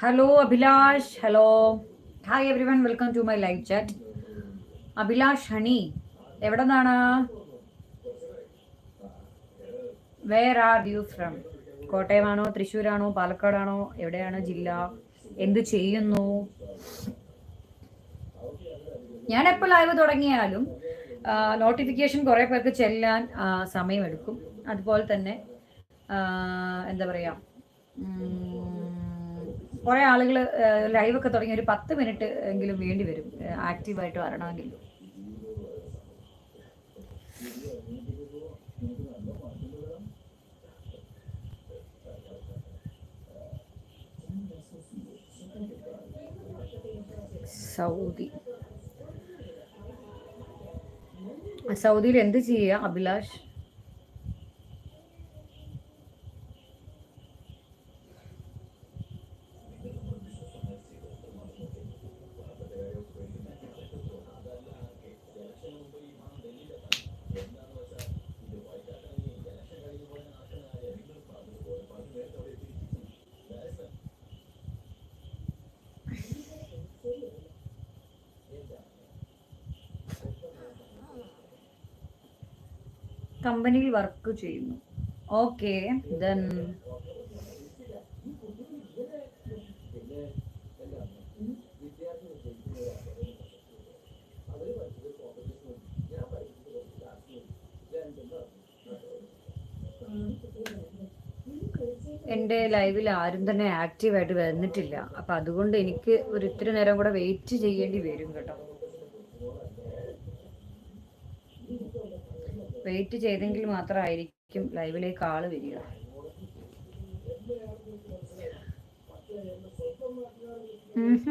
Hello Abhilash hello hi everyone welcome to my live chat Abhilash honey എവിടെ നിന്നാണ് where are you from കോട്ടയമാണോ തൃശ്ശൂരാണോ പാലക്കാടാണോ എവിടെയാണ് ജില്ല? എന്ത് ചെയ്യുന്നു? ഞാൻ എപ്പോൾ ലൈവ് തുടങ്ങിയാലും നോട്ടിഫിക്കേഷൻ കുറേ പേർക്ക് ചെല്ലാൻ സമയമെടുക്കും. അതുപോലെ തന്നെ എന്താ പറയുക കുറെ ആളുകൾ ലൈവൊക്കെ തുടങ്ങി ഒരു പത്ത് മിനിറ്റ് എങ്കിലും വേണ്ടി വരും ആക്റ്റീവായിട്ട് വരണമെങ്കിൽ. സൗദി. സൗദിയിൽ എന്ത് ചെയ്യുക അഭിലാഷ്? കമ്പനിയിൽ വർക്ക് ചെയ്യുന്നു. Okay then. എന്റെ ലൈവിൽ ആരും തന്നെ ആക്റ്റീവായിട്ട് വന്നിട്ടില്ല. അപ്പം അതുകൊണ്ട് എനിക്ക് ഒരു ഇത്തിരി നേരം കൂടെ വെയിറ്റ് ചെയ്യേണ്ടി വരും കേട്ടോ. വെയിറ്റ് ചെയ്തെങ്കിൽ മാത്രമായിരിക്കും ലൈവിലേക്ക് ആൾ വരിക. പിന്നെ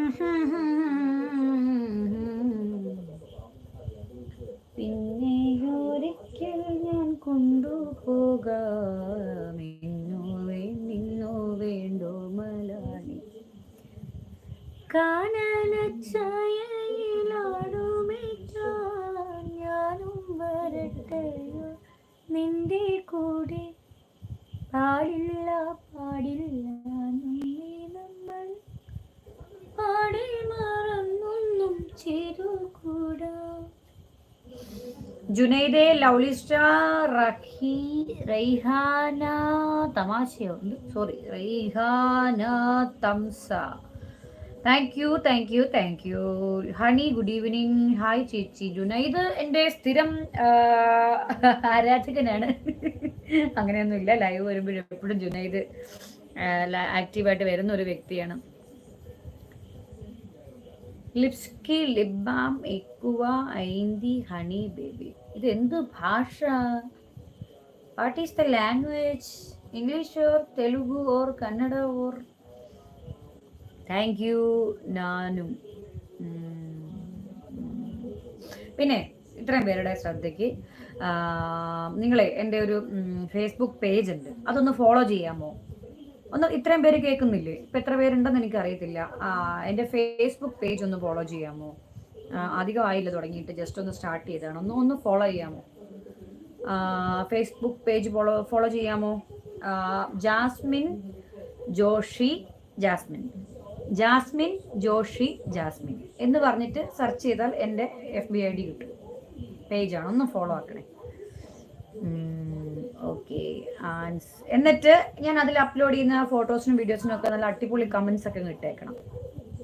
റഹി റൈഹാന തമാശയോ? Sorry Raihana Tamsa. Thank you thank you thank you honey good evening hi ചേച്ചി. ജുനൈദ് എന്റെ സ്ഥിരം ആരാധകനാണ്. അങ്ങനെയൊന്നുമില്ല. ലൈവ് വരുമ്പോഴും എപ്പോഴും ജുനൈദ് ആക്റ്റീവായിട്ട് വരുന്ന ഒരു വ്യക്തിയാണ്. ലിപ്സ്കി ലിബാം എക്കുവ ഐന്തി ഹണി ബേബി ഇത് എന്ത് ഭാഷ what is the language English or Telugu or Kannada or thank you നാനും. പിന്നെ ഇത്രയും പേരുടെ ശ്രദ്ധയ്ക്ക് നിങ്ങളെ എന്റെ ഒരു ഫേസ്ബുക്ക് പേജ് ഉണ്ട്. അതൊന്ന് ഫോളോ ചെയ്യാമോ? ഒന്ന് ഇത്രയും പേര് കേൾക്കുന്നില്ലേ? ഇപ്പം എത്ര പേരുണ്ടെന്ന് എനിക്കറിയത്തില്ല. എന്റെ ഫേസ്ബുക്ക് പേജ് ഒന്ന് ഫോളോ ചെയ്യാമോ? അധികമായില്ല. തുടങ്ങിയിട്ട് ജസ്റ്റ് ഒന്ന് സ്റ്റാർട്ട് ചെയ്തതാണ്. ഒന്ന് ഒന്ന് ഫോളോ ചെയ്യാമോ? ഫേസ്ബുക്ക് പേജ് ഫോളോ ഫോളോ ചെയ്യാമോ? Jasmin Joshi Jasmine. Jasmine Joshi Jasmine എന്ന് പറഞ്ഞിട്ട് സെർച്ച് ചെയ്താൽ എന്റെ എഫ് ബി ഐ ഡി കിട്ടും. പേജാണ് ഒന്ന് ഫോളോ ആക്കണേ. ഓക്കെ എന്നിട്ട് ഞാൻ അതിൽ അപ്ലോഡ് ചെയ്യുന്ന ഫോട്ടോസിനും വീഡിയോസിനും ഒക്കെ നല്ല അടിപൊളി കമൻസ് ഒക്കെ ഇട്ടേക്കണം.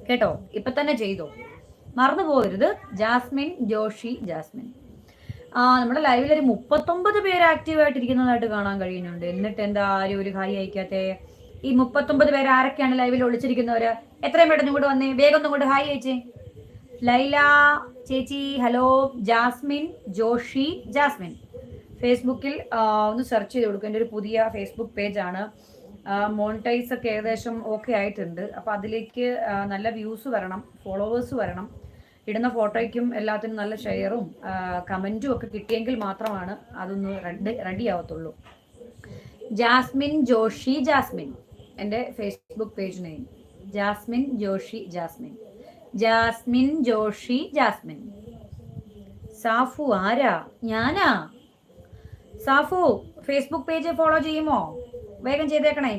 കേട്ടോ? ഇപ്പൊ തന്നെ ചെയ്തോ? മറന്നു പോകരുത്. ജാസ്മിൻ ജോഷി ജാസ്മിൻ. ആ നമ്മുടെ ലൈവിൽ ഒരു മുപ്പത്തൊമ്പത് പേര് ആക്റ്റീവ് ആയിട്ടിരിക്കുന്നതായിട്ട് കാണാൻ കഴിയുന്നുണ്ട്. എന്നിട്ട് എന്താ ആരും ഒരു ഹായ് അയക്കാത്തെ? ഈ മുപ്പത്തൊമ്പത് പേര് ആരൊക്കെയാണ് ലൈവിൽ ഒളിച്ചിരിക്കുന്നവര്? എത്രയും പെട്ടെന്ന് ഇങ്ങോട്ട് വന്നേ. വേഗം ഒന്നും ഇങ്ങോട്ട് ഹായ് അയച്ചേ. ലൈല ചേച്ചി ഹലോ ജാസ്മിൻ ജോഷി ജാസ്മിൻ. ഫേസ്ബുക്കിൽ ഒന്ന് സെർച്ച് ചെയ്ത് കൊടുക്കും. എന്റെ ഒരു പുതിയ ഫേസ്ബുക്ക് പേജാണ് മോണിറ്റൈസ് ഒക്കെ ഏകദേശം ഓക്കെ ആയിട്ടുണ്ട്. അപ്പോൾ അതിലേക്ക് നല്ല വ്യൂസ് വരണം ഫോളോവേഴ്സ് വരണം. ഇടുന്ന ഫോട്ടോയ്ക്കും എല്ലാത്തിനും നല്ല ഷെയറും കമന്റും ഒക്കെ കിട്ടിയെങ്കിൽ മാത്രമാണ് അതൊന്ന് റെഡി റെഡി ആവത്തുള്ളൂ. ജാസ്മിൻ ജോഷി ജാസ്മിൻ എന്റെ Facebook page name Jasmin Joshi Jasmin. Jasmin Joshi Jasmin. Safu ആരാ? ഞാനാ? സാഫു ഫേസ്ബുക്ക് പേജ് ഫോളോ ചെയ്യുമോ? വേഗം ചെയ്തേക്കണേ.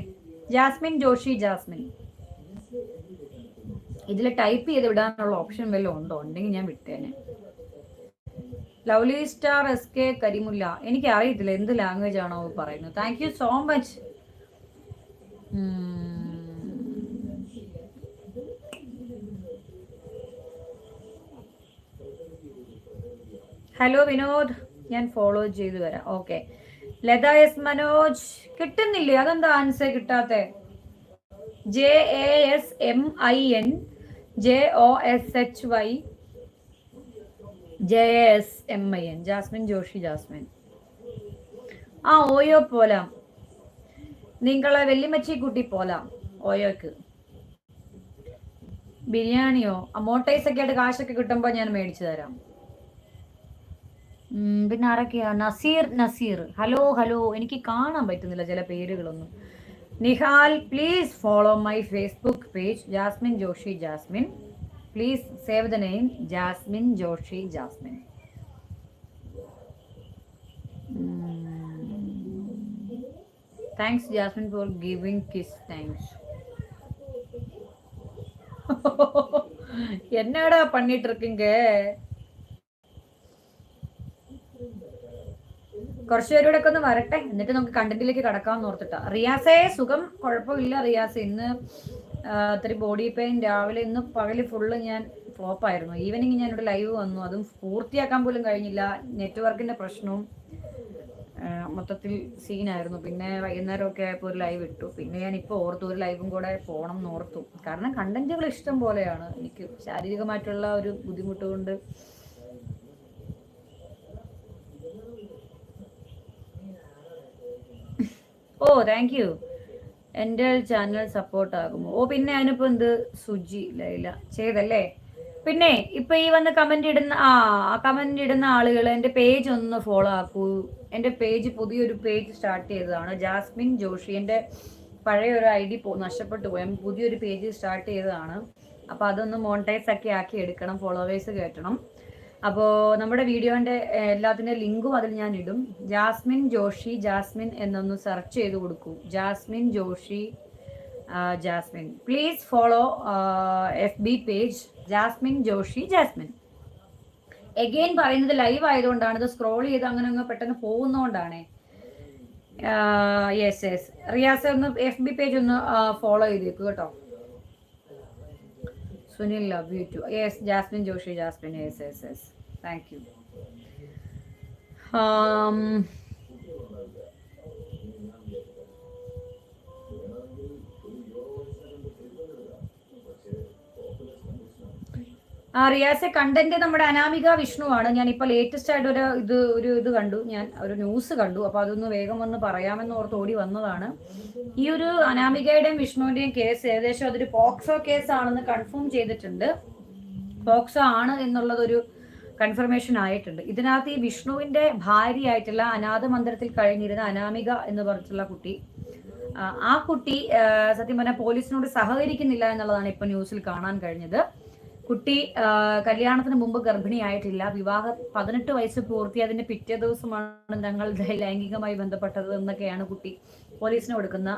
Jasmine Joshi Jasmine. ഇതിൽ ടൈപ്പ് ചെയ്ത് വിടാനുള്ള ഓപ്ഷൻ വല്ലതും ഉണ്ടോ? ഉണ്ടെങ്കിൽ ഞാൻ വിട്ടേനെ. Lovely star S K കരിമുല്ല. എനിക്ക് അറിയത്തില്ല എന്ത് ലാംഗ്വേജ് ആണോ പറയുന്നത്. Thank you so much hello Vinod. ഞാൻ ഫോളോ ചെയ്തു വരാം. Okay Latha S Manoj. കിട്ടുന്നില്ലേ? അതെന്താ ആൻസർ കിട്ടാത്ത? J A S M I N J O S H Y J S M I N. Jasmin Joshi Jasmin. ആ ഓയോ പോലാം. നിങ്ങളെ വെല്ലിമച്ചി കുട്ടി പോലാം. ഓയോക്ക് ബിരിയാണിയോ? അമോട്ടൈസ് ഒക്കെ ആയിട്ട് കാശൊക്കെ കിട്ടുമ്പോൾ ഞാൻ മേടിച്ചു തരാം. പിന്നെ ആരൊക്കെയാ നസീർ നസീർ ഹലോ ഹലോ എനിക്ക് കാണാൻ പറ്റുന്നില്ല ചില പേരുകളൊന്നും Nihal please follow my Facebook page Jasmin Joshi Jasmin please save the name Jasmin Joshi Jasmin thanks Jasmin for giving kiss thanks என்னடா பண்ணிட்டு இருக்கீங்க കുറച്ചുപേരുടെ ഒക്കെ ഒന്ന് വരട്ടെ. എന്നിട്ട് നമുക്ക് കണ്ടന്റിലേക്ക് കടക്കാമെന്ന് ഓർത്തിട്ടാ. റിയാസേ സുഖം? കുഴപ്പമില്ല റിയാസ്. ഇന്ന് ഇത്തിരി ബോഡി പെയിൻ രാവിലെ ഇന്ന് പകൽ ഫുള്ള് ഞാൻ ഫ്ലോപ്പായിരുന്നു ഞാൻ ഞാനിവിടെ ലൈവ് വന്നു. അതും പൂർത്തിയാക്കാൻ പോലും കഴിഞ്ഞില്ല. നെറ്റ്വർക്കിന്റെ പ്രശ്നവും മൊത്തത്തിൽ സീനായിരുന്നു പിന്നെ വൈകുന്നേരമൊക്കെ ആയപ്പോൾ ഒരു ലൈവ് ഇട്ടു. പിന്നെ ഞാൻ ഇപ്പോൾ ഓർത്തു ഒരു ലൈവും കൂടെ പോകണം എന്ന് ഓർത്തു. കാരണം കണ്ടന്റുകൾ ഇഷ്ടം പോലെയാണ്. എനിക്ക് ശാരീരികമായിട്ടുള്ള ഒരു ബുദ്ധിമുട്ട് കൊണ്ട് ഓ താങ്ക് യു എന്റെ ചാനൽ സപ്പോർട്ട് ആകുമോ? ഓ പിന്നെ അതിനിപ്പോൾ എന്ത്? സുജി ലൈല ചെയ്തല്ലേ? പിന്നെ ഇപ്പൊ ഈ വന്ന് കമന്റ് ഇടുന്ന ആ കമന്റ് ഇടുന്ന ആളുകൾ എന്റെ പേജ് ഒന്ന് ഫോളോ ആക്കൂ. എന്റെ പേജ് പുതിയൊരു പേജ് സ്റ്റാർട്ട് ചെയ്തതാണ്. ജാസ്മിൻ ജോഷി എന്റെ പഴയ ഒരു ഐ ഡി നഷ്ടപ്പെട്ടു പോയി. പുതിയൊരു പേജ് സ്റ്റാർട്ട് ചെയ്തതാണ്. അപ്പോൾ അതൊന്ന് മോണിറ്റൈസ് ഒക്കെ ആക്കി എടുക്കണം ഫോളോവേഴ്സ് കയറ്റണം അപ്പോൾ നമ്മുടെ വീഡിയോന്റെ എല്ലാത്തിന്റെ ലിങ്കും അതിൽ ഞാൻ ഇടും. ജാസ്മിൻ ജോഷി ജാസ്മിൻ എന്നൊന്ന് സെർച്ച് ചെയ്ത് കൊടുക്കൂ. Jasmin Joshi Jasmin. Please follow F B page Jasmin Joshi Jasmin. Again പറയുന്നത് ലൈവ് ആയതുകൊണ്ടാണ് ഇത് സ്ക്രോൾ ചെയ്ത് അങ്ങനെ അങ്ങ് പെട്ടെന്ന് പോകുന്നതുകൊണ്ടാണ് യെസ് യെസ് റിയാസ് ഒന്ന് എഫ് ബി പേജ് ഒന്ന് ഫോളോ ചെയ്തേക്കു കേട്ടോ. Sunil love you too yes Jasmin Joshi Jasmin. Yes yes yes thank you ആ റിയാസെ കണ്ടന്റ് നമ്മുടെ അനാമിക വിഷ്ണുവാണ്. ഞാൻ ഇപ്പൊ ലേറ്റസ്റ്റ് ആയിട്ട് ഒരു ഇത് ഒരു ഇത് കണ്ടു. ഞാൻ ഒരു ന്യൂസ് കണ്ടു. അപ്പൊ അതൊന്ന് വേഗം വന്ന് പറയാമെന്ന് ഓർത്ത് ഓടി വന്നതാണ്. ഈ ഒരു അനാമികയുടെയും വിഷ്ണുവിന്റെയും കേസ് ഏകദേശം അതൊരു പോക്സോ കേസ് ആണെന്ന് കൺഫേം ചെയ്തിട്ടുണ്ട്. പോക്സോ ആണ് എന്നുള്ളതൊരു കൺഫർമേഷൻ ആയിട്ടുണ്ട്. ഇതിനകത്ത് ഈ വിഷ്ണുവിന്റെ ഭാര്യയായിട്ടുള്ള അനാഥ മന്ദിരത്തിൽ കഴിഞ്ഞിരുന്ന അനാമിക എന്ന് പറഞ്ഞിട്ടുള്ള കുട്ടി ആ കുട്ടി സത്യം പറഞ്ഞാൽ പോലീസിനോട് സഹകരിക്കുന്നില്ല എന്നുള്ളതാണ് ഇപ്പൊ ന്യൂസിൽ കാണാൻ കഴിഞ്ഞത്. കുട്ടി കല്യാണത്തിന് മുമ്പ് ഗർഭിണിയായിട്ടില്ല. വിവാഹ പതിനെട്ട് വയസ്സ് പൂർത്തിയതിന്റെ പിറ്റേ ദിവസമാണ് ഞങ്ങൾ ലൈംഗികമായി ബന്ധപ്പെട്ടത് എന്നൊക്കെയാണ് കുട്ടി പോലീസിന് കൊടുക്കുന്ന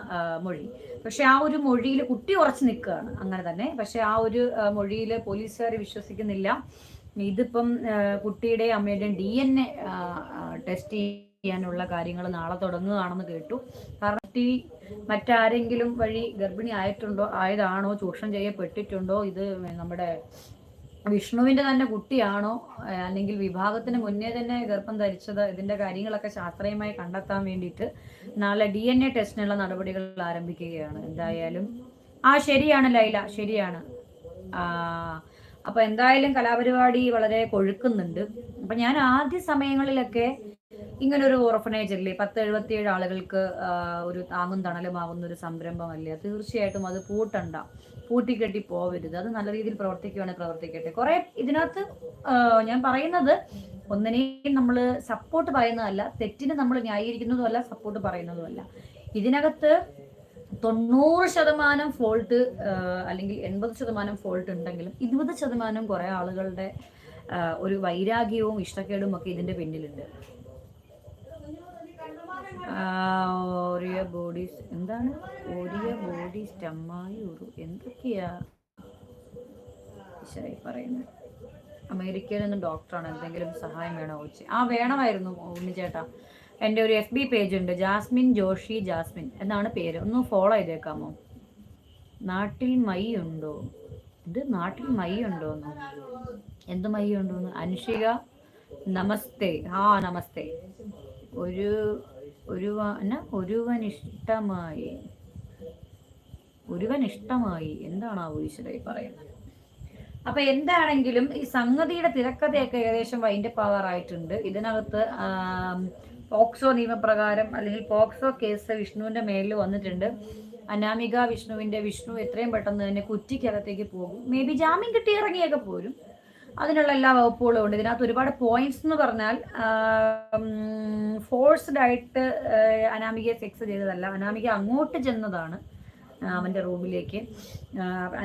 മൊഴി. പക്ഷെ ആ ഒരു മൊഴിയിൽ കുട്ടി ഉറച്ചു നിൽക്കുകയാണ്. അങ്ങനെ തന്നെ. പക്ഷെ ആ ഒരു മൊഴിയിൽ പോലീസുകാർ വിശ്വസിക്കുന്നില്ല. ഇതിപ്പം കുട്ടിയുടെ അമ്മയുടെ ഡി എൻ എ ടെസ്റ്റ് ചെയ്യാനുള്ള കാര്യങ്ങൾ നാളെ തുടങ്ങുകയാണെന്ന് കേട്ടു. കാരണം കുട്ടി മറ്റാരെങ്കിലും വഴി ഗർഭിണി ആയിട്ടുണ്ടോ ആയതാണോ ചൂഷണം ചെയ്യപ്പെട്ടിട്ടുണ്ടോ ഇത് നമ്മുടെ വിഷ്ണുവിന്റെ തന്നെ കുട്ടിയാണോ അല്ലെങ്കിൽ വിഭാഗത്തിന് മുന്നേ തന്നെ ഗർഭം ധരിച്ചത് ഇതിന്റെ കാര്യങ്ങളൊക്കെ ശാസ്ത്രീയമായി കണ്ടെത്താൻ വേണ്ടിയിട്ട് നാളെ ഡി എൻ എ ടെസ്റ്റിനുള്ള നടപടികൾ ആരംഭിക്കുകയാണ്. എന്തായാലും ആ ശരിയാണ് ലൈല ശരിയാണ്. അപ്പൊ എന്തായാലും കലാപരിപാടി വളരെ കൊഴുക്കുന്നുണ്ട്. അപ്പൊ ഞാൻ ആദ്യ സമയങ്ങളിലൊക്കെ ഇങ്ങനെ ഒരു ഓർഫനേജ് അല്ലേ പത്ത് എഴുപത്തിയേഴ് ആളുകൾക്ക് ഒരു താങ്ങും തണലുമാവുന്ന ഒരു സംരംഭമല്ലേ? തീർച്ചയായിട്ടും അത് പൂട്ടണ്ട. പൂട്ടിക്കെട്ടി പോവരുത്. അത് നല്ല രീതിയിൽ പ്രവർത്തിക്കുകയാണെങ്കിൽ പ്രവർത്തിക്കട്ടെ. കുറെ ഇതിനകത്ത് ഞാൻ പറയുന്നത് ഒന്നിനെയും നമ്മൾ സപ്പോർട്ട് പറയുന്നതല്ല തെറ്റിന് നമ്മൾ ന്യായീകരിക്കുന്നതുമല്ല സപ്പോർട്ട് പറയുന്നതുമല്ല. ഇതിനകത്ത് തൊണ്ണൂറ് ശതമാനം ഫോൾട്ട് അല്ലെങ്കിൽ എൺപത് ശതമാനം ഫോൾട്ട് ഉണ്ടെങ്കിലും ഇരുപത് ശതമാനം കുറെ ആളുകളുടെ ഒരു വൈരാഗ്യവും ഇഷ്ടക്കേടും ഒക്കെ ഇതിന്റെ പിന്നിലുണ്ട്. ഓറിയ ബോഡി എന്താണ്? ഓറിയ ബോഡി സ്റ്റമ്മായി ഒരു എന്തൊക്കെയാ? പറയുന്നത് അമേരിക്കയിൽ നിന്ന് ഡോക്ടറാണ് എന്തെങ്കിലും സഹായം വേണോ ചോദിച്ചു. ആ വേണമായിരുന്നു ഉണ്ണിച്ചേട്ടാ. എന്റെ ഒരു എഫ് ബി പേജ് ഉണ്ട്. ജാസ്മിൻ ജോഷി ജാസ്മിൻ എന്നാണ് പേര്. ഒന്ന് ഫോളോ ചെയ്തേക്കാമോ? നാട്ടിൽ മൈ ഉണ്ടോ? ഇത് നാട്ടിൽ മൈ ഉണ്ടോന്നോ എന്ത് മൈ ഉണ്ടോന്ന് അനുഷിക നമസ്തേ. ആ നമസ്തേ. ഒരു ഒരുവ എന്നാ? ഒരുവൻ ഇഷ്ടമായി ഒരുവൻ ഇഷ്ടമായി എന്താണാവോ ഈശ്വരായി പറയുന്നത്? അപ്പൊ എന്താണെങ്കിലും ഈ സംഗതിയുടെ തിരക്കഥയൊക്കെ ഏകദേശം വൈൻഡ് പവർ ആയിട്ടുണ്ട്. ഇതിനകത്ത് ആം, പോക്സോ നിയമപ്രകാരം അല്ലെങ്കിൽ പോക്സോ കേസ് വിഷ്ണുവിന്റെ മേലിൽ വന്നിട്ടുണ്ട്. അനാമിക വിഷ്ണുവിന്റെ വിഷ്ണു എത്രയും പെട്ടെന്ന് തന്നെ കുറ്റിക്കകത്തേക്ക് പോകും. മേ ബി ജാമ്യം കിട്ടി ഇറങ്ങിയൊക്കെ പോരും. അതിനുള്ള എല്ലാ വകുപ്പുകളും ഉണ്ട്. ഇതിനകത്ത് ഒരുപാട് പോയിന്റ്സ് എന്ന് പറഞ്ഞാൽ ഫോഴ്സ്ഡ് ആയിട്ട് അനാമികയെ സെക്സ് ചെയ്തതല്ല. അനാമിക അങ്ങോട്ട് ചെന്നതാണ് അവന്റെ റൂമിലേക്ക്.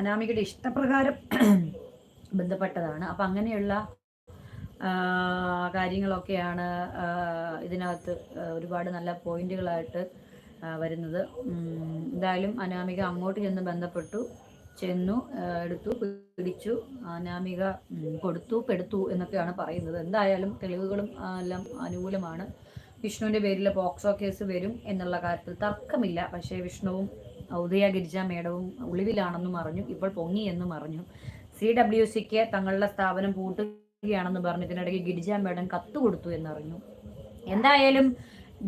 അനാമികയുടെ ഇഷ്ടപ്രകാരം ബന്ധപ്പെട്ടതാണ്. അപ്പം അങ്ങനെയുള്ള കാര്യങ്ങളൊക്കെയാണ് ഇതിനകത്ത് ഒരുപാട് നല്ല പോയിന്റുകളായിട്ട് വരുന്നത്. എന്തായാലും അനാമിക അങ്ങോട്ട് ചെന്ന് ബന്ധപ്പെട്ടു ചെന്നു എടുത്തു പിടിച്ചു അനാമിക കൊടുത്തു പെടുത്തു എന്നൊക്കെയാണ് പറയുന്നത്. എന്തായാലും തെളിവുകളും എല്ലാം അനുകൂലമാണ്. വിഷ്ണുവിന്റെ പേരിൽ പോക്സോ കേസ് വരും എന്നുള്ള കാര്യത്തിൽ തർക്കമില്ല. പക്ഷേ വിഷ്ണുവും ഉദയ ഗിരിജ മേഡവും ഒളിവിലാണെന്നും അറിഞ്ഞു. ഇപ്പോൾ പൊങ്ങി എന്നും അറിഞ്ഞു. സി ഡബ്ല്യു സിക്ക് തങ്ങളുടെ സ്ഥാപനം പൂട്ടുകയാണെന്ന് പറഞ്ഞ്. ഇതിനിടയ്ക്ക് ഗിരിജ മേഡം കത്ത് കൊടുത്തു എന്നറിഞ്ഞു എന്തായാലും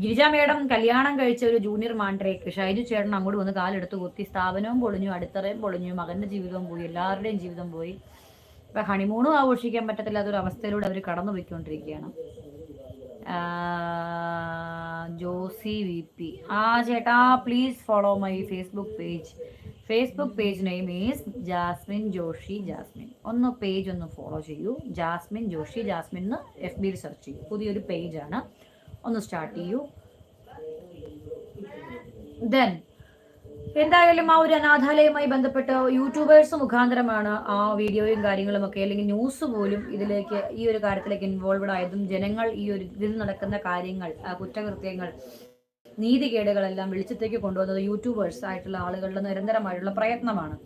ഗിരിജ മേഡം കല്യാണം കഴിച്ച ഒരു ജൂനിയർ മാൻഡ്രേക്ക് ഷൈജു ചേട്ടൻ അങ്ങോട്ട് വന്ന് കാലെടുത്ത് കുത്തി സ്ഥാപനവും പൊളിഞ്ഞു അടിത്തറയും പൊളിഞ്ഞു മകന്റെ ജീവിതവും പോയി എല്ലാവരുടെയും ജീവിതം പോയി. ഇപ്പൊ ഹണിമൂണും ആഘോഷിക്കാൻ പറ്റത്തില്ലാത്തൊരു അവസ്ഥയിലൂടെ അവർ കടന്നു പോയിക്കൊണ്ടിരിക്കുകയാണ് ആ, ജോസി വി പി. ആ ചേട്ടാ please follow my Facebook page Facebook page name is Jasmin Joshi Jasmin. ഒന്ന് പേജ് ഒന്ന് ഫോളോ ചെയ്യൂ. ജാസ്മിൻ ജോഷി ജാസ്മിൻ എന്ന് എഫ് ബിയിൽ സെർച്ച് ചെയ്യൂ. പുതിയൊരു പേജാണ് ഒന്ന് സ്റ്റാർട്ട് ചെയ്യൂ. ദെൻ എന്തായാലും ആ ഒരു അനാഥാലയവുമായി ബന്ധപ്പെട്ട് യൂട്യൂബേഴ്സ് മുഖാന്തരമാണ് ആ വീഡിയോയും കാര്യങ്ങളും ഒക്കെ അല്ലെങ്കിൽ ന്യൂസ് പോലും ഇതിലേക്ക് ഈ ഒരു കാര്യത്തിലേക്ക് ഇൻവോൾവഡ് ആയതും ജനങ്ങൾ ഈ ഒരു ഇതിൽ നടക്കുന്ന കാര്യങ്ങൾ കുറ്റകൃത്യങ്ങൾ നീതികേടുകളെല്ലാം വെളിച്ചത്തേക്ക് കൊണ്ടുവന്നത് യൂട്യൂബേഴ്സ് ആയിട്ടുള്ള ആളുകളുടെ നിരന്തരമായിട്ടുള്ള പ്രയത്നമാണ്.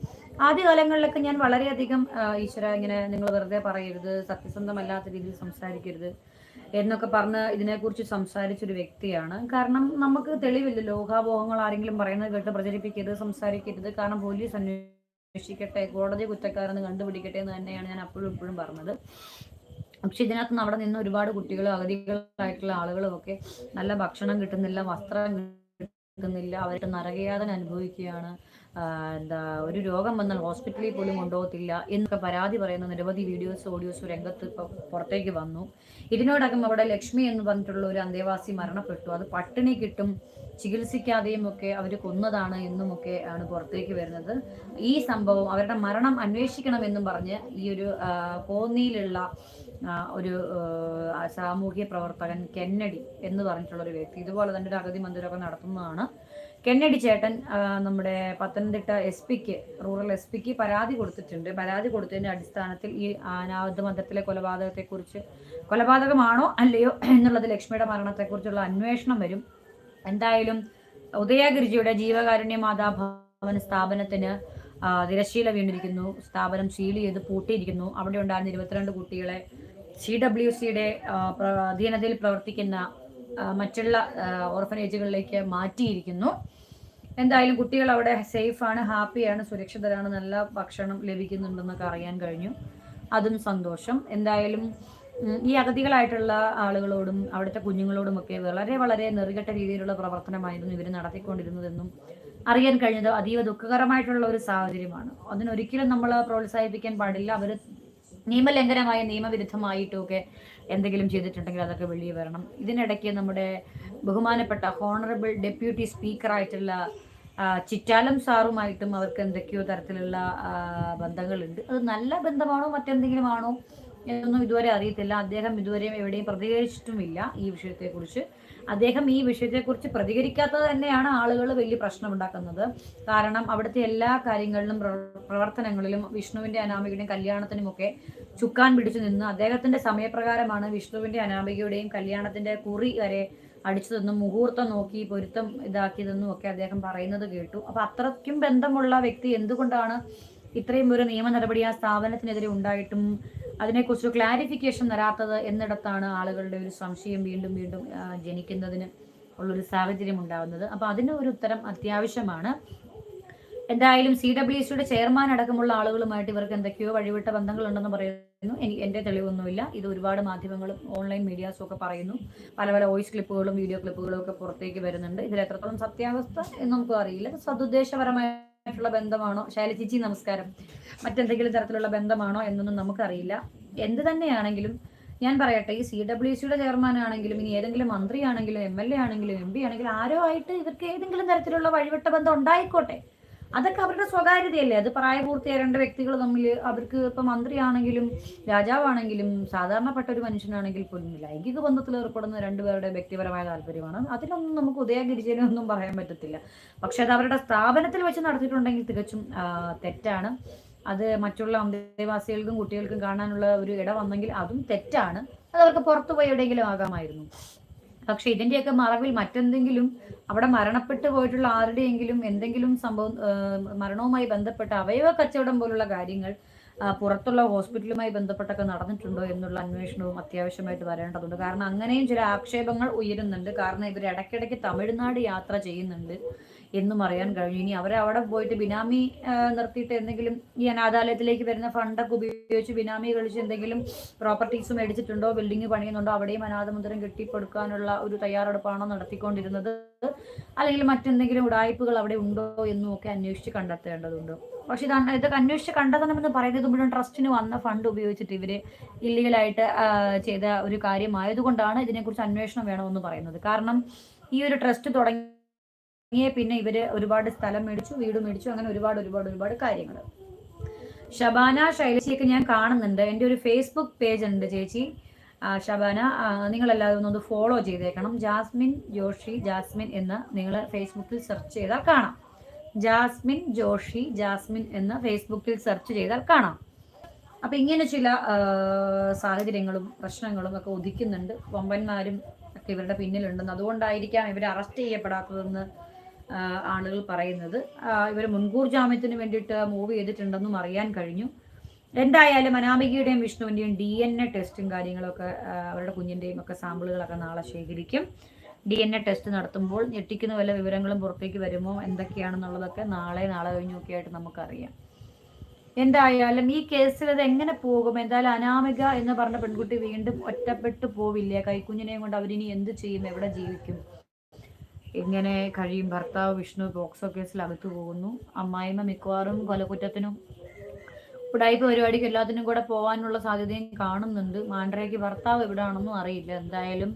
ആദ്യകാലങ്ങളിലൊക്കെ ഞാൻ വളരെയധികം ഈശ്വര ഇങ്ങനെ നിങ്ങൾ വെറുതെ പറയരുത് സത്യസന്ധമല്ലാത്ത രീതിയിൽ സംസാരിക്കരുത് എന്നൊക്കെ പറഞ്ഞ് ഇതിനെക്കുറിച്ച് സംസാരിച്ചൊരു വ്യക്തിയാണ്. കാരണം നമുക്ക് തെളിവില്ല ഊഹാപോഹങ്ങൾ ആരെങ്കിലും പറയുന്നത് കേട്ട് പ്രചരിപ്പിക്കരുത് സംസാരിക്കരുത്. കാരണം പോലീസ് അന്വേഷിക്കട്ടെ കോടതി കുറ്റക്കാരെന്ന് കണ്ടുപിടിക്കട്ടെ എന്ന് തന്നെയാണ് ഞാൻ അപ്പോഴും ഇപ്പോഴും പറഞ്ഞത്. പക്ഷെ ഇതിനകത്ത് അവിടെ നിന്ന് ഒരുപാട് കുട്ടികളും അഗതികളായിട്ടുള്ള ആളുകളും ഒക്കെ നല്ല ഭക്ഷണം കിട്ടുന്നില്ല വസ്ത്രം കിട്ടുന്നില്ല അവർക്ക് നരകയാതന അനുഭവിക്കുകയാണ്. എന്താ ഒരു രോഗം വന്നാൽ ഹോസ്പിറ്റലിൽ പോലും കൊണ്ടുപോകത്തില്ല എന്നൊക്കെ പരാതി പറയുന്ന നിരവധി വീഡിയോസ് ഓഡിയോസ് രംഗത്ത് പുറത്തേക്ക് വന്നു. ഇതിനോടകം അവിടെ ലക്ഷ്മി എന്ന് പറഞ്ഞിട്ടുള്ള ഒരു അന്തേവാസി മരണപ്പെട്ടു. അത് പട്ടിണി കിട്ടും ചികിത്സിക്കാതെയും ഒക്കെ അവർ കൊന്നതാണ് എന്നും ഒക്കെ ആണ് പുറത്തേക്ക് വരുന്നത്. ഈ സംഭവം അവരുടെ മരണം അന്വേഷിക്കണമെന്നും പറഞ്ഞ് ഈ ഒരു കോന്നിയിലുള്ള ഒരു സാമൂഹ്യ പ്രവർത്തകൻ കെന്നഡി എന്ന് പറഞ്ഞിട്ടുള്ള ഒരു വ്യക്തി ഇതുപോലെ തന്നെ ഒരു അഗതി മന്ദിരമൊക്കെ നടത്തുന്നതാണ് കെന്നഡി ചേട്ടൻ നമ്മുടെ പത്തനംതിട്ട എസ് പിക്ക് റൂറൽ എസ് പിക്ക് പരാതി കൊടുത്തിട്ടുണ്ട്. പരാതി കൊടുത്തതിന്റെ അടിസ്ഥാനത്തിൽ ഈ അനാഥ മന്ദിരത്തിലെ കൊലപാതകത്തെക്കുറിച്ച് കൊലപാതകമാണോ അല്ലയോ എന്നുള്ളത് ലക്ഷ്മിയുടെ മരണത്തെക്കുറിച്ചുള്ള അന്വേഷണം വരും. എന്തായാലും ഉദയഗിരിജിയുടെ ജീവകാരുണ്യ മാതാഭവൻ സ്ഥാപനത്തിന് തിരശീല വീണിരിക്കുന്നു. സ്ഥാപനം സീൽ ചെയ്ത് പൂട്ടിയിരിക്കുന്നു. അവിടെ ഉണ്ടായിരുന്ന ഇരുപത്തിരണ്ട് കുട്ടികളെ സി ഡബ്ല്യു സിയുടെ അധീനതയിൽ പ്രവർത്തിക്കുന്ന മറ്റുള്ള ഓർഫനേജുകളിലേക്ക് മാറ്റിയിരിക്കുന്നു. എന്തായാലും കുട്ടികൾ അവിടെ സേഫാണ് ഹാപ്പിയാണ് സുരക്ഷിതരാണ് നല്ല ഭക്ഷണം ലഭിക്കുന്നുണ്ടെന്നൊക്കെ അറിയാൻ കഴിഞ്ഞു. അതും സന്തോഷം. എന്തായാലും ഈ അഗതികളായിട്ടുള്ള ആളുകളോടും അവിടുത്തെ കുഞ്ഞുങ്ങളോടും ഒക്കെ വളരെ വളരെ നെറുകെട്ട രീതിയിലുള്ള പ്രവർത്തനമായിരുന്നു ഇവർ നടത്തിക്കൊണ്ടിരുന്നതെന്നും അറിയാൻ കഴിഞ്ഞത് അതീവ ദുഃഖകരമായിട്ടുള്ള ഒരു സാഹചര്യമാണ്. അതിനൊരിക്കലും നമ്മൾ പ്രോത്സാഹിപ്പിക്കാൻ പാടില്ല. അവർ നിയമലംഘനമായ നിയമവിരുദ്ധമായിട്ടൊക്കെ എന്തെങ്കിലും ചെയ്തിട്ടുണ്ടെങ്കിൽ അതൊക്കെ വെളിയിൽ വരണം. ഇതിനിടയ്ക്ക് നമ്മുടെ ബഹുമാനപ്പെട്ട ഹോണറബിൾ ഡെപ്യൂട്ടി സ്പീക്കറായിട്ടുള്ള ചിറ്റാലം സാറുമായിട്ടും അവർക്ക് എന്തൊക്കെയോ തരത്തിലുള്ള ബന്ധങ്ങളുണ്ട്. അത് നല്ല ബന്ധമാണോ മറ്റെന്തെങ്കിലും ആണോ എന്നൊന്നും ഇതുവരെ അറിയത്തില്ല. അദ്ദേഹം ഇതുവരെയും എവിടെയും പ്രതികരിച്ചിട്ടുമില്ല ഈ വിഷയത്തെക്കുറിച്ച്. അദ്ദേഹം ഈ വിഷയത്തെക്കുറിച്ച് പ്രതികരിക്കാത്തത് തന്നെയാണ് ആളുകൾ വലിയ പ്രശ്നമുണ്ടാക്കുന്നത്. കാരണം അവിടുത്തെ എല്ലാ കാര്യങ്ങളിലും പ്രവർത്തനങ്ങളിലും വിഷ്ണുവിന്റെ അനാമികയുടെയും കല്യാണത്തിനുമൊക്കെ ചുക്കാൻ പിടിച്ചു നിന്ന് അദ്ദേഹത്തിന്റെ സമയപ്രകാരമാണ് വിഷ്ണുവിന്റെ അനാമികയുടെയും കല്യാണത്തിന്റെ കുറി വരെ അടിച്ചതെന്നും മുഹൂർത്തം നോക്കി പൊരുത്തം ഇതാക്കിയതെന്നും ഒക്കെ അദ്ദേഹം പറയുന്നത് കേട്ടു. അപ്പൊ അത്രയ്ക്കും ബന്ധമുള്ള വ്യക്തി എന്തുകൊണ്ടാണ് ഇത്രയും ഒരു നിയമ നടപടി ആ സ്ഥാപനത്തിനെതിരെ ഉണ്ടായിട്ടും അതിനെക്കുറിച്ച് ക്ലാരിഫിക്കേഷൻ തരാത്തത് എന്നിടത്താണ് ആളുകളുടെ ഒരു സംശയം വീണ്ടും വീണ്ടും ജനിക്കുന്നതിന് ഉള്ളൊരു സാഹചര്യം ഉണ്ടാകുന്നത് അപ്പൊ അതിന് ഒരു ഉത്തരം അത്യാവശ്യമാണ്. എന്തായാലും സി ഡബ്ല്യു സിയുടെ ചെയർമാൻ അടക്കമുള്ള ആളുകളുമായിട്ട് ഇവർക്ക് എന്തൊക്കെയോ വഴിവിട്ട ബന്ധങ്ങളുണ്ടെന്ന് പറയുന്നു. എനിക്ക് എന്റെ തെളിവൊന്നുമില്ല. ഇത് ഒരുപാട് മാധ്യമങ്ങളും ഓൺലൈൻ മീഡിയാസും ഒക്കെ പറയുന്നു. പല പല വോയിസ് ക്ലിപ്പുകളും വീഡിയോ ക്ലിപ്പുകളും ഒക്കെ പുറത്തേക്ക് വരുന്നുണ്ട്. ഇതിൽ എത്രത്തോളം സത്യാവസ്ഥ എന്ന് നമുക്ക് അറിയില്ല. സതുദ്ദേശപരമായിട്ടുള്ള ബന്ധമാണോ? ശൈലചിച്ചി നമസ്കാരം. മറ്റെന്തെങ്കിലും തരത്തിലുള്ള ബന്ധമാണോ എന്നൊന്നും നമുക്കറിയില്ല എന്ത് തന്നെയാണെങ്കിലും ഞാൻ പറയട്ടെ ഈ സി ഡബ്ല്യു സിയുടെ ചെയർമാൻ ആണെങ്കിലും ഇനി ഏതെങ്കിലും മന്ത്രിയാണെങ്കിലും എം എൽ എ ആണെങ്കിലും എം പി ആണെങ്കിലും ആരോ ആയിട്ട് ഇവർക്ക് ഏതെങ്കിലും തരത്തിലുള്ള വഴിവിട്ട ബന്ധം ഉണ്ടായിക്കോട്ടെ. അതൊക്കെ അവരുടെ സ്വകാര്യതയല്ലേ? അത് പ്രായപൂർത്തിയായ രണ്ട് വ്യക്തികൾ തമ്മിൽ അവർക്ക് ഇപ്പൊ മന്ത്രിയാണെങ്കിലും രാജാവാണെങ്കിലും സാധാരണപ്പെട്ട ഒരു മനുഷ്യനാണെങ്കിൽ പോലും ലൈംഗിക ബന്ധത്തിൽ ഏർപ്പെടുന്ന രണ്ടുപേരുടെ വ്യക്തിപരമായ താല്പര്യമാണ്. അതിനൊന്നും നമുക്ക് ഉദയഗിരിജനൊന്നും പറയാൻ പറ്റത്തില്ല. പക്ഷെ അത് അവരുടെ സ്ഥാപനത്തിൽ വെച്ച് നടത്തിയിട്ടുണ്ടെങ്കിൽ തികച്ചും തെറ്റാണ്. അത് മറ്റുള്ള അന്തേവാസികൾക്കും കുട്ടികൾക്കും കാണാനുള്ള ഒരു ഇട വന്നെങ്കിൽ അതും തെറ്റാണ്. അത് അവർക്ക് പുറത്തു പോയി എവിടെയെങ്കിലും ആകാമായിരുന്നു. പക്ഷെ ഇതിന്റെയൊക്കെ മറവിൽ മറ്റെന്തെങ്കിലും അവിടെ മരണപ്പെട്ടു പോയിട്ടുള്ള ആരുടെയെങ്കിലും എന്തെങ്കിലും സംഭവം മരണവുമായി ബന്ധപ്പെട്ട അവയവ കച്ചവടം പോലുള്ള കാര്യങ്ങൾ പുറത്തുള്ള ഹോസ്പിറ്റലുമായി ബന്ധപ്പെട്ടൊക്കെ നടന്നിട്ടുണ്ടോ എന്നുള്ള അന്വേഷണവും അത്യാവശ്യമായിട്ട് വരേണ്ടതുണ്ട്. കാരണം അങ്ങനെയും ചില ആക്ഷേപങ്ങൾ ഉയരുന്നുണ്ട്. കാരണം ഇവർ ഇടയ്ക്കിടയ്ക്ക് തമിഴ്നാട് യാത്ര ചെയ്യുന്നുണ്ട്. എന്നും അറിയാൻ കഴിഞ്ഞു. ഇനി അവരെ അവിടെ പോയിട്ട് ബിനാമി നിർത്തിയിട്ട് എന്തെങ്കിലും ഈ അനാഥാലയത്തിലേക്ക് വരുന്ന ഫണ്ടൊക്കെ ഉപയോഗിച്ച് ബിനാമി കളിച്ച് എന്തെങ്കിലും പ്രോപ്പർട്ടീസ് മേടിച്ചിട്ടുണ്ടോ? ബിൽഡിംഗ് പണിയുന്നുണ്ടോ? അവിടെയും അനാഥമുദ്രം കെട്ടിപ്പടുക്കാനുള്ള ഒരു തയ്യാറെടുപ്പാണോ നടത്തിക്കൊണ്ടിരുന്നത്? അല്ലെങ്കിൽ മറ്റെന്തെങ്കിലും ഉടായ്പകൾ അവിടെ ഉണ്ടോ എന്നും ഒക്കെ അന്വേഷിച്ച് കണ്ടെത്തേണ്ടതുണ്ട്. പക്ഷെ ഇത് ഇതൊക്കെ അന്വേഷിച്ച് കണ്ടെത്തണമെന്ന് പറയുന്നത് മുഴുവൻ ട്രസ്റ്റിന് വന്ന ഫണ്ട് ഉപയോഗിച്ചിട്ട് ഇവർ ഇല്ലീഗലായിട്ട് ചെയ്ത ഒരു കാര്യമായതുകൊണ്ടാണ് ഇതിനെക്കുറിച്ച് അന്വേഷണം വേണമെന്ന് പറയുന്നത്. കാരണം ഈ ഒരു ട്രസ്റ്റ് തുടങ്ങിയ പിന്നെ ഇവർ ഒരുപാട് സ്ഥലം മേടിച്ചു വീട് മേടിച്ചു അങ്ങനെ ഒരുപാട് ഒരുപാട് ഒരുപാട് കാര്യങ്ങൾ ഷബാന ശൈലജിയൊക്കെ ഞാൻ കാണുന്നുണ്ട്. എന്റെ ഒരു ഫേസ്ബുക്ക് പേജ് ഉണ്ട് ചേച്ചി. ഷബാന നിങ്ങളെല്ലാവരും ഒന്ന് ഫോളോ ചെയ്തേക്കണം. ജാസ്മിൻ ജോഷി ജാസ്മിൻ എന്ന് നിങ്ങൾ ഫേസ്ബുക്കിൽ സെർച്ച് ചെയ്താൽ കാണാം. ജാസ്മിൻ ജോഷി ജാസ്മിൻ എന്ന് ഫേസ്ബുക്കിൽ സെർച്ച് ചെയ്താൽ കാണാം. അപ്പം ഇങ്ങനെ ചില സാഹചര്യങ്ങളും പ്രശ്നങ്ങളും ഒക്കെ ഉദിക്കുന്നുണ്ട്. വമ്പന്മാരും ഒക്കെ ഇവരുടെ പിന്നിലുണ്ടെന്ന്. അതുകൊണ്ടായിരിക്കാം ഇവർ അറസ്റ്റ് ചെയ്യപ്പെടാത്തതെന്ന് ആളുകൾ പറയുന്നത്. ഇവർ മുൻകൂർ ജാമ്യത്തിന് വേണ്ടിയിട്ട് മൂവ് ചെയ്തിട്ടുണ്ടെന്നും അറിയാൻ കഴിഞ്ഞു. എന്തായാലും അനാമികയുടെയും വിഷ്ണുവിന്റെയും ഡി എൻ എ ടെസ്റ്റും കാര്യങ്ങളൊക്കെ അവരുടെ കുഞ്ഞിന്റെയും ഒക്കെ സാമ്പിളുകളൊക്കെ നാളെ ശേഖരിക്കും. ഡി എൻ എ ടെസ്റ്റ് നടത്തുമ്പോൾ ഞെട്ടിക്കുന്ന വല്ല വിവരങ്ങളും പുറത്തേക്ക് വരുമോ? എന്തൊക്കെയാണെന്നുള്ളതൊക്കെ നാളെ നാളെ കഴിഞ്ഞൊക്കെ ആയിട്ട് നമുക്കറിയാം. എന്തായാലും ഈ കേസിൽ അത് എങ്ങനെ പോകും? എന്തായാലും അനാമിക എന്ന് പറഞ്ഞ പെൺകുട്ടി വീണ്ടും ഒറ്റപ്പെട്ടു പോവില്ലേ? കൈക്കുഞ്ഞിനെയും കൊണ്ട് അവരിനി എന്ത് ചെയ്യും? എവിടെ ജീവിക്കും? ഇങ്ങനെ കഴിയും. ഭർത്താവ് വിഷ്ണു പോക്സോ കേസിൽ അകത്തു പോകുന്നു. അമ്മായിമ്മ മിക്കവാറും കൊലക്കുറ്റത്തിനും ഉടായ്പ പരിപാടിക്ക് എല്ലാത്തിനും കൂടെ പോകാനുള്ള സാധ്യതയും കാണുന്നുണ്ട്. മാണ്ഡ്രയ്ക്ക് ഭർത്താവ് എവിടെയാണെന്നും അറിയില്ല. എന്തായാലും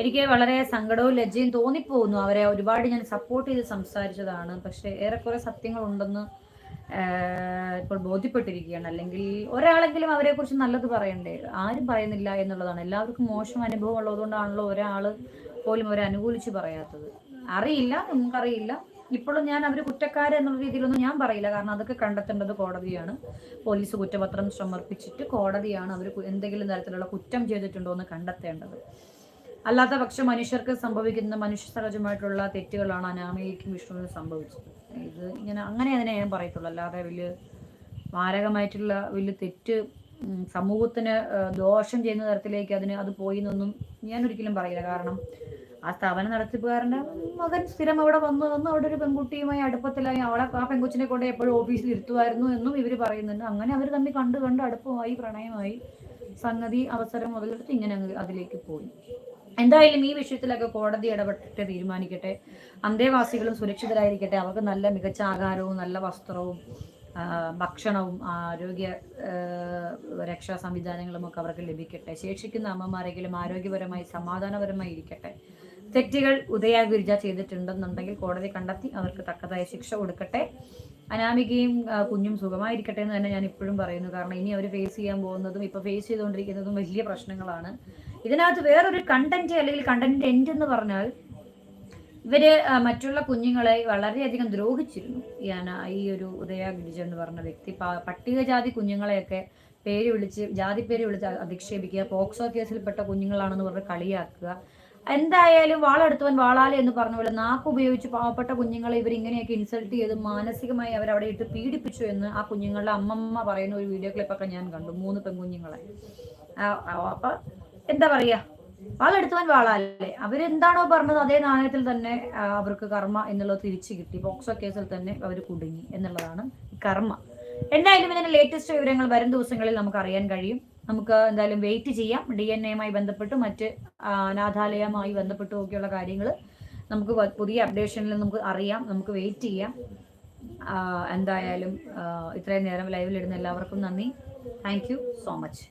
എനിക്ക് വളരെ സങ്കടവും ലജ്ജയും തോന്നിപ്പോകുന്നു. അവരെ ഒരുപാട് ഞാൻ സപ്പോർട്ട് ചെയ്ത് സംസാരിച്ചതാണ്. പക്ഷെ ഏറെക്കുറെ സത്യങ്ങളുണ്ടെന്ന് ഇപ്പോൾ ബോധ്യപ്പെട്ടിരിക്കുകയാണ്. അല്ലെങ്കിൽ ഒരാളെങ്കിലും അവരെ കുറിച്ച് നല്ലത് പറയണ്ടേ? ആരും പറയുന്നില്ല എന്നുള്ളതാണ്. എല്ലാവർക്കും മോശം അനുഭവം ഉള്ളതുകൊണ്ടാണല്ലോ ഒരാൾ പോലും അവരെ അനുകൂലിച്ച് പറയാത്തത്. അറിയില്ല നമുക്കറിയില്ല. ഇപ്പോഴും ഞാൻ അവർ കുറ്റക്കാരെ എന്നുള്ള രീതിയിലൊന്നും ഞാൻ പറയില്ല. കാരണം അതൊക്കെ കണ്ടെത്തേണ്ടത് കോടതിയാണ്. പോലീസ് കുറ്റപത്രം സമർപ്പിച്ചിട്ട് കോടതിയാണ് അവർ എന്തെങ്കിലും തരത്തിലുള്ള കുറ്റം ചെയ്തിട്ടുണ്ടോ എന്ന് കണ്ടെത്തേണ്ടത്. അല്ലാത്ത പക്ഷം മനുഷ്യർക്ക് സംഭവിക്കുന്ന മനുഷ്യ സഹജമായിട്ടുള്ള തെറ്റുകളാണ് അനാമയ്ക്കും വിഷ്ണുവിനും സംഭവിച്ചത്. ഇത് ഇങ്ങനെ അങ്ങനെ അതിനെ ഞാൻ പറയത്തുള്ളൂ. അല്ലാതെ വലിയ മാരകമായിട്ടുള്ള വലിയ തെറ്റ് സമൂഹത്തിന് ദോഷം ചെയ്യുന്ന തരത്തിലേക്ക് അതിന് അത് പോയി എന്നൊന്നും ഞാൻ ഒരിക്കലും പറയില്ല. കാരണം ആ സ്ഥാപന നടത്തിപ്പുകാരന്റെ മകൻ സ്ഥിരം അവിടെ വന്നു വന്നു അവിടെ ഒരു പെൺകുട്ടിയുമായി അടുപ്പത്തിലായി അവളെ ആ പെൺകുച്ചിനെ കൊണ്ട് എപ്പോഴും ഓഫീസിൽ ഇരുത്തുമായിരുന്നു എന്നും ഇവർ പറയുന്നുണ്ട്. അങ്ങനെ അവർ തമ്മിൽ കണ്ട് കണ്ട് അടുപ്പമായി പ്രണയമായി സംഗതി അവസരം മുതലെടുത്ത് ഇങ്ങനെ അതിലേക്ക് പോയി. എന്തായാലും ഈ വിഷയത്തിലൊക്കെ കോടതി ഇടപെട്ടിട്ട് തീരുമാനിക്കട്ടെ. അന്തേവാസികളും സുരക്ഷിതരായിരിക്കട്ടെ. അവർക്ക് നല്ല മികച്ച ആഹാരവും നല്ല വസ്ത്രവും ഭക്ഷണവും ആരോഗ്യ രക്ഷാ സംവിധാനങ്ങളും ഒക്കെ അവർക്ക് ലഭിക്കട്ടെ. ശേഷിക്കുന്ന അമ്മമാരെങ്കിലും ആരോഗ്യപരമായി സമാധാനപരമായി ഇരിക്കട്ടെ. തെറ്റുകൾ ഉദയ ഗുരുജ ചെയ്തിട്ടുണ്ടെന്നുണ്ടെങ്കിൽ കോടതി കണ്ടെത്തി അവർക്ക് തക്കതായ ശിക്ഷ കൊടുക്കട്ടെ. അനാമികയും കുഞ്ഞും സുഖമായിരിക്കട്ടെ എന്ന് തന്നെ ഞാൻ ഇപ്പോഴും പറയുന്നു. കാരണം ഇനി അവർ ഫേസ് ചെയ്യാൻ പോകുന്നതും ഇപ്പൊ ഫേസ് ചെയ്തുകൊണ്ടിരിക്കുന്നതും വലിയ പ്രശ്നങ്ങളാണ്. ഇതിനകത്ത് വേറൊരു കണ്ടന്റ് അല്ലെങ്കിൽ കണ്ടന്റ് എൻഡ് എന്ന് പറഞ്ഞാൽ ഇവർ മറ്റുള്ള കുഞ്ഞുങ്ങളെ വളരെയധികം ദ്രോഹിച്ചിരുന്നു. ഈ ഈ ഒരു ഉദയ എന്ന് പറഞ്ഞ വ്യക്തി. പട്ടികജാതി കുഞ്ഞുങ്ങളെയൊക്കെ പേര് വിളിച്ച് ജാതി പേര് വിളിച്ച് അധിക്ഷേപിക്കുക പോക്സോ കേസിൽപ്പെട്ട കുഞ്ഞുങ്ങളാണെന്ന് പറഞ്ഞ് കളിയാക്കുക എന്തായാലും വാളെടുത്തവൻ വാളാലേ എന്ന് പറഞ്ഞ പോലെ നാക്ക് ഉപയോഗിച്ച് പാവപ്പെട്ട കുഞ്ഞുങ്ങളെ ഇവർ ഇങ്ങനെയൊക്കെ ഇൻസൾട്ട് ചെയ്ത് മാനസികമായി അവർ അവിടെ ഇട്ട് പീഡിപ്പിച്ചു എന്ന് ആ കുഞ്ഞുങ്ങളുടെ അമ്മമ്മ പറയുന്ന ഒരു വീഡിയോ ക്ലിപ്പൊക്കെ ഞാൻ കണ്ടു. മൂന്ന് പെൺകുഞ്ഞുങ്ങളെ. അപ്പൊ എന്താ പറയാ? വാളെടുത്തവൻ വാളാലേ. അവരെന്താണോ പറഞ്ഞത് അതേ നാണയത്തിൽ തന്നെ അവർക്ക് കർമ്മ എന്നുള്ളത് തിരിച്ചു കിട്ടി. പോക്സോ കേസിൽ തന്നെ അവർ കുടുങ്ങി എന്നുള്ളതാണ് കർമ്മ. എന്തായാലും ഇതിന്റെ ലേറ്റസ്റ്റ് വിവരങ്ങൾ വരും ദിവസങ്ങളിൽ നമുക്ക് അറിയാൻ കഴിയും. നമുക്ക് എന്തായാലും വെയിറ്റ് ചെയ്യാം. ഡി എൻ എയുമായി ബന്ധപ്പെട്ട് മറ്റ് അനാഥാലയമായി ബന്ധപ്പെട്ടും ഒക്കെയുള്ള കാര്യങ്ങൾ നമുക്ക് പുതിയ അപ്ഡേഷനിൽ നമുക്ക് അറിയാം. നമുക്ക് വെയിറ്റ് ചെയ്യാം. എന്തായാലും ഇത്രയും നേരം ലൈവിലിടുന്ന എല്ലാവർക്കും നന്ദി. Thank you so much